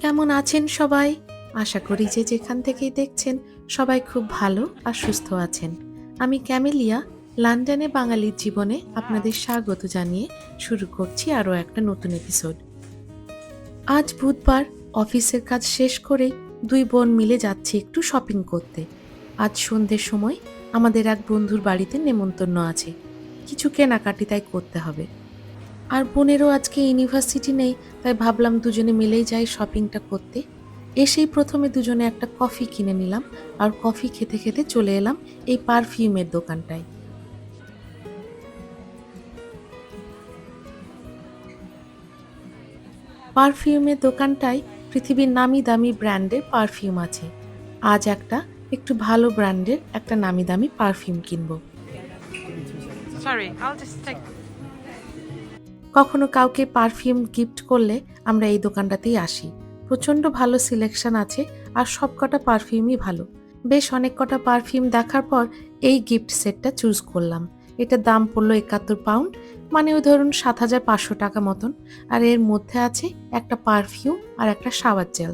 কেমন আছেন সবাই? আশা করি যে যেখান থেকেই দেখছেন সবাই খুব ভালো আর সুস্থ আছেন। আমি ক্যামেলিয়া, লন্ডনে বাঙালির জীবনে আপনাদের স্বাগত জানিয়ে শুরু করছি আরও একটা নতুন এপিসোড। আজ বুধবার অফিসের কাজ শেষ করে দুই বোন মিলে যাচ্ছি একটু শপিং করতে। আজ সন্ধ্যের সময় আমাদের এক বন্ধুর বাড়িতে নেমন্তন্ন আছে। কিছু কেনাকাটি তাই করতে হবে। আর বোনেরও আজকে ইউনিভার্সিটি নেই তাই ভাবলাম দুজনে মিলেই যাই শপিংটা করতে। এসেই প্রথমে দুজনে একটা কফি কিনে নিলাম আর কফি খেতে খেতে চলে এলাম এই পারফিউমের দোকানটায়। পারফিউমের দোকানটায় পৃথিবীর নামি দামি ব্র্যান্ডের পারফিউম আছে। আজ একটা, একটু ভালো ব্র্যান্ডের একটা নামি দামি পারফিউম কিনবো। Sorry. কখনো কাউকে পারফিউম গিফট করলে আমরা এই দোকানটাতেই আসি। প্রচণ্ড ভালো সিলেকশন আছে আর সব কটা পারফিউমই ভালো। বেশ অনেক কটা পারফিউম দেখার পর এই গিফট সেটটা চুজ করলাম। এটার দাম পড়ল একাত্তর পাউন্ড মানে ওই ধরুন সাত হাজার পাঁচশো টাকা মতন। আর এর মধ্যে আছে একটা পারফিউম আর একটা শাওয়ার জেল।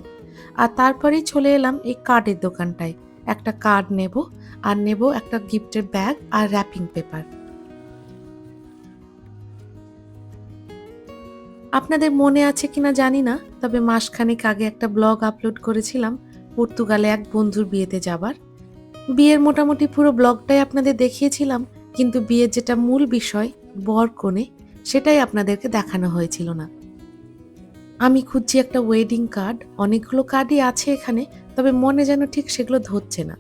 আর তারপরেই চলে এলাম এই কার্ডের দোকানটায়। একটা কার্ড নেব আর নেব একটা গিফটের ব্যাগ আর র্যাপিং পেপার। আপনাদের মনে আছে কিনা জানি না, তবে মাসখানেক আগে একটা ব্লগ আপলোড করেছিলাম, পর্তুগালে এক বন্ধুর বিয়েতে যাবার। বিয়ের মোটামুটি পুরো ব্লগটাই আপনাদের দেখিয়েছিলাম, কিন্তু বিয়ের যেটা মূল বিষয়, বর কোণে, সেটাই আপনাদেরকে দেখানো হয়েছিল না। আমি খুঁজছি একটা ওয়েডিং কার্ড অনেকগুলো কার্ডই আছে এখানে, তবে মনে যেন ঠিক সেগুলো ধরছে না।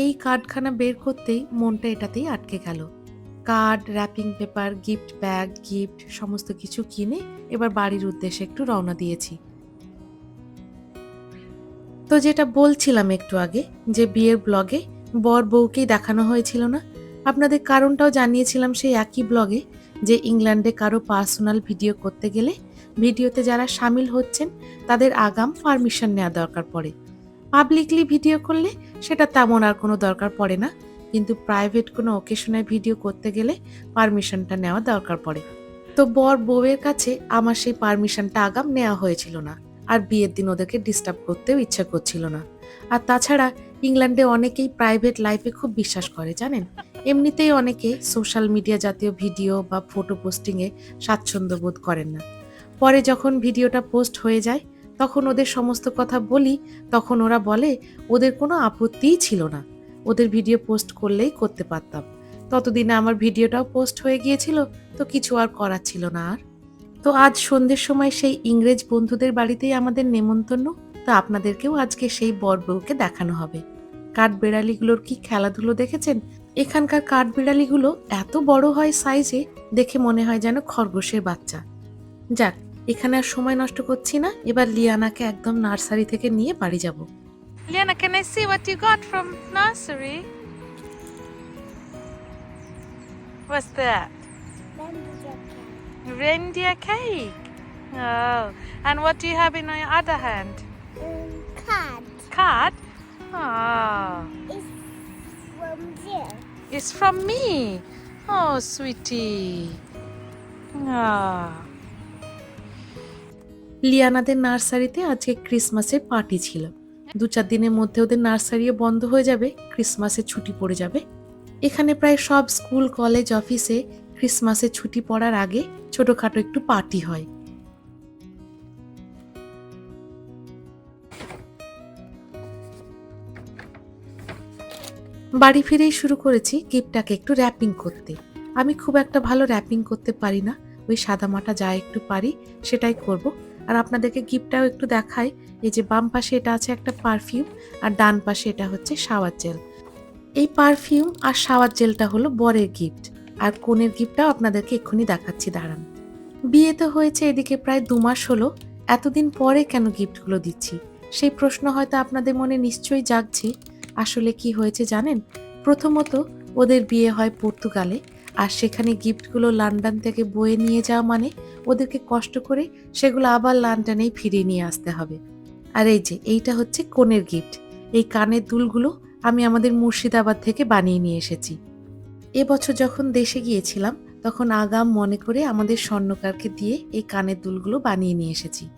এই কার্ডখানা বের করতেই মনটা এটাতেই আটকে গেল। Card wrapping paper gift bag gift সমস্ত কিছু কিনে এবার বাড়ির উদ্দেশ্যে একটু রওনা দিয়েছি। তো যেটা বলছিলাম একটু আগে, যে বিয়ের ব্লগে বর বউকেই দেখানো হয়েছিল না, আপনাদের কারণটাও জানিয়েছিলাম সেই একই ব্লগে যে ইংল্যান্ডে কারও পার্সোনাল ভিডিও করতে গেলে ভিডিওতে যারা সামিল হচ্ছেন তাদের আগাম পারমিশন নেওয়া দরকার পড়ে। পাবলিকলি ভিডিও করলে সেটা তেমন আর কোনো দরকার পড়ে না। কিন্তু প্রাইভেট কোনো ওকেশনে ভিডিও করতে গেলে পারমিশনটা নেওয়া দরকার পড়ে। তো বর বউয়ের কাছে আমার সেই পারমিশনটা আগাম নেওয়া হয়েছিল না। আর বিয়ের দিন ওদেরকে ডিস্টার্ব করতেও ইচ্ছা করছিল না। আর তাছাড়া ইংল্যান্ডে অনেকেই প্রাইভেট লাইফে খুব বিশ্বাস করে, জানেন? এমনিতেই অনেকে সোশ্যাল মিডিয়া জাতীয় ভিডিও বা ফটো পোস্টিংয়ে স্বাচ্ছন্দ্য বোধ করেন না। পরে যখন ভিডিওটা পোস্ট হয়ে যায় তখন ওদের সমস্ত কথা বলি, তখন ওরা বলে, ওদের কোনো আপত্তিই ছিল না। ওদের ভিডিও পোস্ট করলেই করতে পারতাম। ততদিনে আমার ভিডিওটাও পোস্ট হয়ে গিয়েছিল, তো কিছু আর করার ছিল না আর। তো আজ সন্ধ্যের সময় সেই ইংরেজ বন্ধুদের বাড়িতেই আমাদের নেমন্তন্ন। তো আপনাদেরকেও আজকে সেই বর বউকে দেখানো হবে। কাঠ বিড়ালিগুলোর কি খেলাধুলো দেখেছেন? এখানকার কাঠ বিড়ালিগুলো এত বড় হয় সাইজে দেখে মনে হয় যেন খরগোশের বাচ্চা। যাক এখানে আর সময় নষ্ট করছি না। এবার লিয়ানাকে একদম নার্সারি থেকে নিয়ে বাড়ি যাব। Liana can I see what you got from nursery what's that reindeer cake oh and what you have in my other hand card card oh it's from me oh sweetie oh লিয়ানাদের নার্সারিতে আজকে ক্রিসমাসের party ছিল। দু চার দিনের মধ্যে ওদের নার্সারিও বন্ধ হয়ে যাবে, ক্রিসমাসের ছুটি পড়ে যাবে। এখানে প্রায় সব স্কুল, কলেজ, অফিসে ক্রিসমাসের ছুটি পড়ার আগে ছোটখাটো একটু পার্টি হয়। বাড়ি ফিরেই শুরু করেছি গিফটটাকে একটু র্যাপিং করতে। আমি খুব একটা ভালো র্যাপিং করতে পারি না, ওই সাদামাটা যা একটু পারি সেটাই করব। আর আপনাদেরকে গিফটটাও একটু দেখাই। এই যে বাম পাশে এটা আছে একটা পারফিউম আর ডান পাশে এটা হচ্ছে শাওয়ার জেল এই পারফিউম আর শাওয়ার জেলটা হলো বরের গিফট আর কনের গিফটটাও আপনাদেরকে এক্ষুনি দেখাচ্ছি, দাঁড়ান। বিয়ে তো হয়েছে এদিকে প্রায় দু মাস হলো। এতদিন পরে কেন গিফটগুলো দিচ্ছি? সেই প্রশ্ন হয়তো আপনাদের মনে নিশ্চয়ই জাগছে। আসলে কি হয়েছে জানেন? প্রথমত ওদের বিয়ে হয় পর্তুগালে। আর সেখানে গিফটগুলো লন্ডন থেকে বয়ে নিয়ে যাওয়া মানে ওদেরকে কষ্ট করে সেগুলো আবার লন্ডনেই ফিরিয়ে নিয়ে আসতে হবে। আর এই যে, এইটা হচ্ছে কনের গিফট। এই কানের দুলগুলো আমি আমাদের মুর্শিদাবাদ থেকে বানিয়ে নিয়ে এসেছি। এবছর যখন দেশে গিয়েছিলাম, তখন আগাম মনে করে আমাদের স্বর্ণকারকে দিয়ে এই কানের দুলগুলো বানিয়ে নিয়ে এসেছি।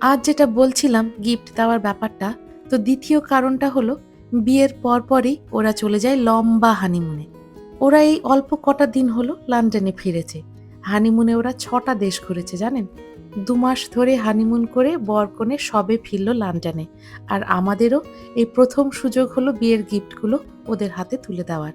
আজ যেটা বলছিলাম, গিফট দেওয়ার ব্যাপারটা, তো দ্বিতীয় কারণটা হলো, বিয়ের পরপরই ওরা চলে যায় লম্বা হানিমুনে। ওরা এই অল্প কটা দিন হলো লন্ডনে ফিরেছে। হানিমুনে ওরা ছটা দেশ ঘুরেছে, জানেন? দু মাস ধরে হানিমুন করে বরকনে সবে ফিরল লন্ডনে। আর আমাদেরও এই প্রথম সুযোগ হলো বিয়ের গিফটগুলো ওদের হাতে তুলে দেওয়ার।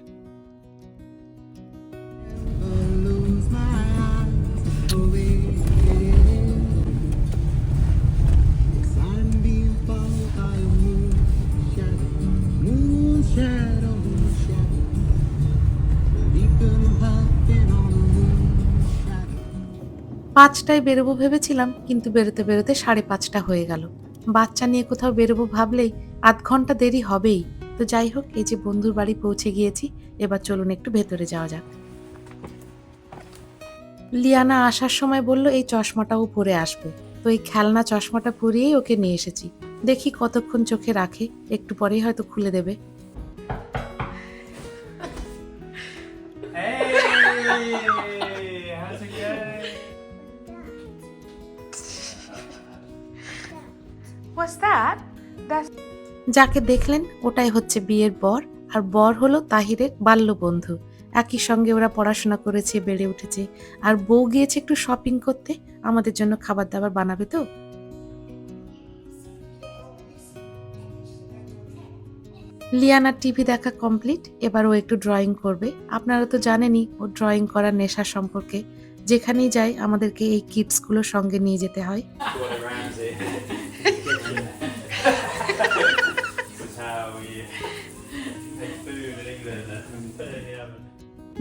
পাঁচটায় বেরোবো ভেবেছিলাম, কিন্তু বেরোতে বেরোতে সাড়ে পাঁচটা হয়ে গেল। বাচ্চা নিয়ে কোথাও বেরোবো ভাবলেই আধ ঘণ্টা দেরি হবেই। তো যাই হোক, এই যে বন্ধুর বাড়ি পৌঁছে গিয়েছি, এবার চলুন একটু ভেতরে যাওয়া যাক। লিয়ানা আসার সময় বলল, এই চশমাটাও পরে আসবে। তো এই খেলনা চশমাটা পরিয়েই ওকে নিয়ে এসেছি। দেখি কতক্ষণ চোখে রাখে, একটু পরেই হয়তো খুলে দেবে। যাকে দেখলেন ওটাই হচ্ছে বিয়ের বর, আর বর হলো তাহিরের বাল্য বন্ধু একই সঙ্গে ওরা পড়াশোনা করেছে, বেড়ে উঠেছে, আর বউ গিয়েছে একটু শপিং করতে, আমাদের জন্য খাবার দাবার বানাবে তো? লিয়ানার টিভি দেখা কমপ্লিট এবার ও একটু ড্রয়িং করবে। আপনারা তো জানেনই, ও ড্রয়িং করার নেশা সম্পর্কে। যেখানেই যাই, আমাদেরকে এই কিটসগুলো সঙ্গে নিয়ে যেতে হয়।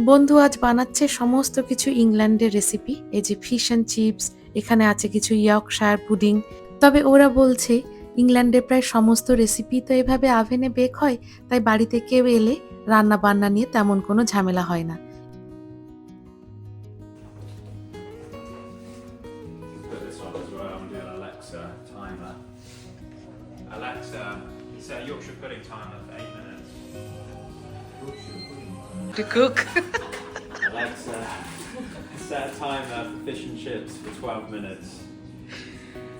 বন্ধু আজ বানাচ্ছে সমস্ত কিছু ইংল্যান্ডের রেসিপি এই যে ফিশ অ্যান্ড চিপস এখানে আছে কিছু ইয়র্কশায়ার পুডিং তবে ওরা বলছে ইংল্যান্ডের প্রায় সমস্ত রেসিপি তো এভাবে আভেনে বেক হয়, তাই বাড়িতে কেউ এলে রান্না বান্না নিয়ে তেমন কোনো ঝামেলা হয় না। Alexa set a Yorkshire pudding timer for eight minutes. To cook. Alexa, set a timer for fish and chips for 12 minutes.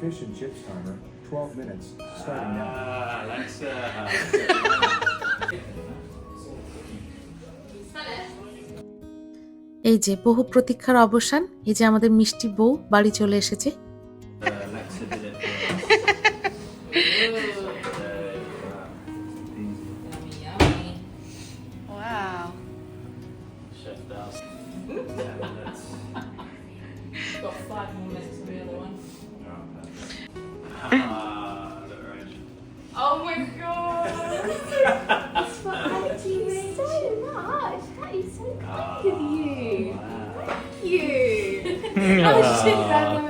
Fish and chips timer, 12 minutes, starting now. Ah, Alexa. এই যে বহু প্রতীক্ষার অবসান এই যে আমাদের মিষ্টি বউ বাড়ি চলে এসেছে You! oh shit, random.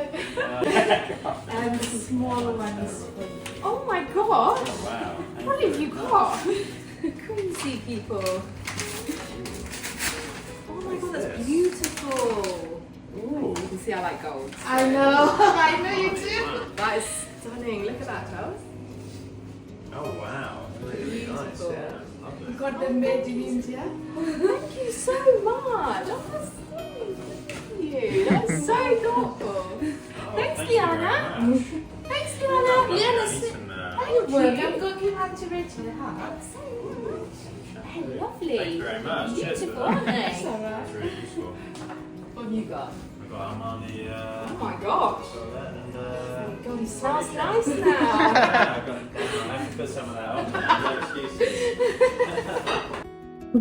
and the smaller one is for Oh my god! Oh, wow. What have you got? Crazy people. Oh my god, that's beautiful. Ooh. You can see I like gold. I know, I know you do. That is stunning. Look at that, Charles. Oh, wow. Really nice, Beautiful. yeah. Lovely. Got them made in India. Thank you so much. Oh, that's sweet. That's so thoughtful. Oh, Thanks, thank Liana. Thanks, Liana. Liana, Need sit. some, uh, Thank you. I'm going to give hand to Rachel. So much. Hey, lovely. Thank you very much. Beautiful, aren't they? That's really useful. What have you got? We've got Armani uh, Oh my gosh. and uh, God, he smells nice now. yeah, I've got, I have to put some of that on. No excuses.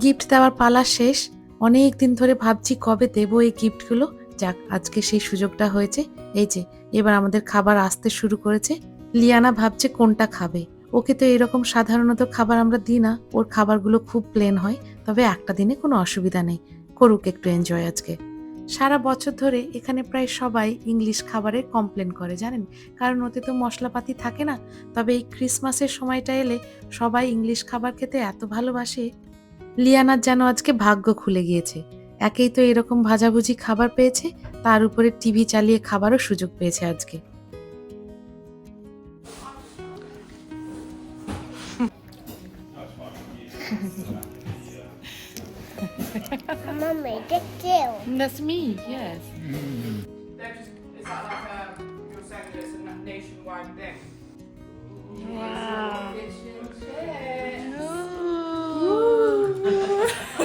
Gift দেওয়ার পালা শেষ অনেক দিন ধরে ভাবছি কবে দেব এই গিফটগুলো যাক, আজকে সেই সুযোগটা হয়েছে। এই যে, এবার আমাদের খাবার আসতে শুরু করেছে। লিয়ানা ভাবছে কোনটা খাবে। ওকে তো এরকম সাধারণত খাবার আমরা দিই না। ওর খাবারগুলো খুব প্লেন হয়, তবে একটা দিনে কোনো অসুবিধা নেই। করুক একটু এনজয় আজকে। সারা বছর ধরে এখানে প্রায় সবাই ইংলিশ খাবারের কমপ্লেন করে, জানেন? কারণ ওতে তো মশলাপাতি থাকে না। তবে এই ক্রিসমাসের সময়টা এলে সবাই ইংলিশ খাবার খেতে এত ভালোবাসে। লিয়ানার যেন আজকে ভাগ্য খুলে গিয়েছে। একেই তো এরকম ভাজাভুজি খাবার পেয়েছে তার উপরে টিভি চালিয়ে খাবারও সুযোগ পেয়েছে আজকে।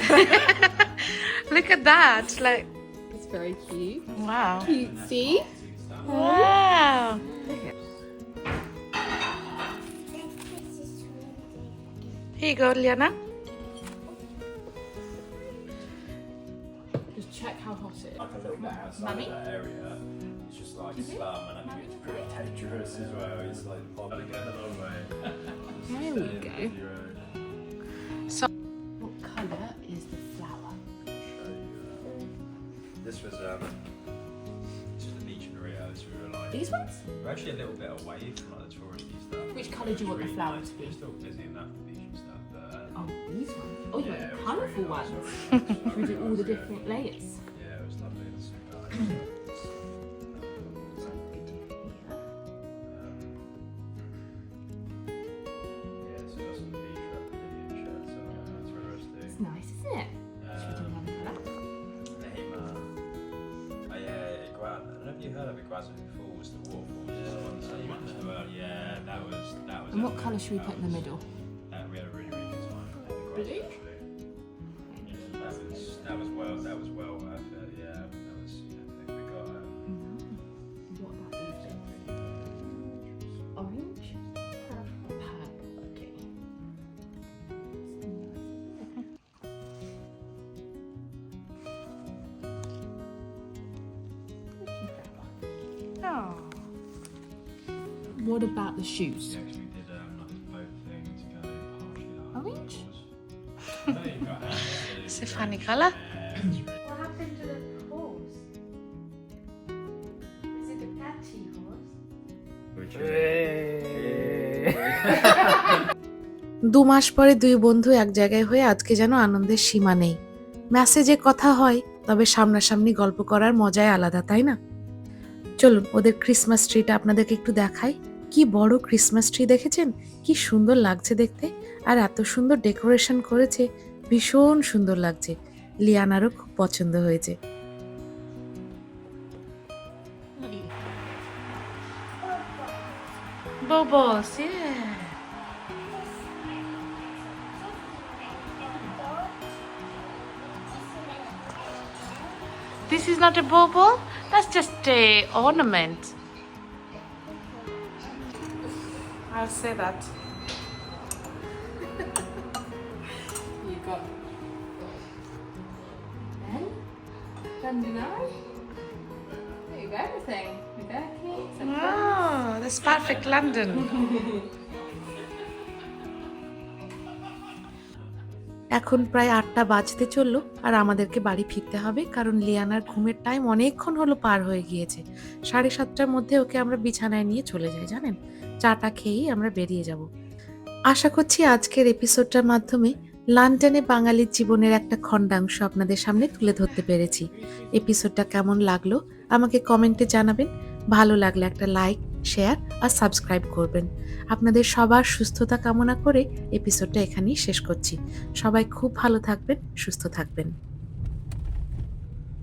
Yeah. Fish and chips. Look at that. Like, It's very cute. wow. Cutesy. Wow. Here you go, Liana. Just check how hot it is. Like a little bit outside Mummy? of that area, it's just like mm-hmm. slum, and I think it's pretty dangerous as well. It's like oh, gotta get a long way. There we go. This was um, this was the beach in Rio. So we were like, These ones? we're actually a little bit away from like the touristy stuff. Which colour do you want the flower nice. to be? We're still busy enough with beach and stuff, but um, Oh, these ones. Oh, you yeah, want it the was colourful really nice. ones. It was really We do all the nice, yeah. different layers. Yeah, it was lovely. It was super nice. Good. Yeah, so that's some beach rapid shirts. So that's It's nice, isn't it? If you heard of Iguazu Falls, the waterfalls. Yeah, the ones that you went to. Yeah, that was that was. And what colour should we put in the middle? What about the shoes? yeah, 'cause we did um, like boat thing to go partially Orange? uh, It's a funny colour. Yeah, What happened to the horse? Is it a patchy horse? দু মাস পরে দুই বন্ধু এক জায়গায় হয়ে আজকে যেন আনন্দের সীমা নেই মেসেজে কথা হয় তবে সামনাসামনি গল্প করার মজাই আলাদা তাই না চলুন ওদের ক্রিসমাস ট্রিটা আপনাদেরকে একটু দেখাই কি বড় ক্রিসমাস ট্রি দেখেছেন কি সুন্দর লাগছে দেখতে আর এত সুন্দর ডেকোরেশন করেছে, ভীষণ সুন্দর লাগছে লিয়ানারও খুব পছন্দ হয়েছে. This is not a bubble. That's just a ornament. I'll say that. You got London you go, everything. With their cakes and Oh, that's perfect London. এখন প্রায় আটটা বাজতে চলল আর আমাদেরকে বাড়ি ফিরতে হবে, কারণ লিয়ানার ঘুমের টাইম অনেকক্ষণ হলো পার হয়ে গিয়েছে। সাড়ে সাতটার মধ্যে ওকে আমরা বিছানায় নিয়ে চলে যাই, জানেন? চাটা খেয়েই আমরা বেরিয়ে যাব। আশা করছি আজকের এপিসোডটার মাধ্যমে লন্ডনে বাঙালির জীবনের একটা খণ্ডাংশ আপনাদের সামনে তুলে ধরতে পেরেছি। এপিসোডটা কেমন লাগল আমাকে কমেন্টে জানাবেন। ভালো লাগলে একটা লাইক শেয়ার আর সাবস্ক্রাইব করবেন। আপনাদের সবার সুস্থতা কামনা করে এপিসোডটা এখানেই শেষ করছি। সবাই খুব ভালো থাকবেন, সুস্থ থাকবেন।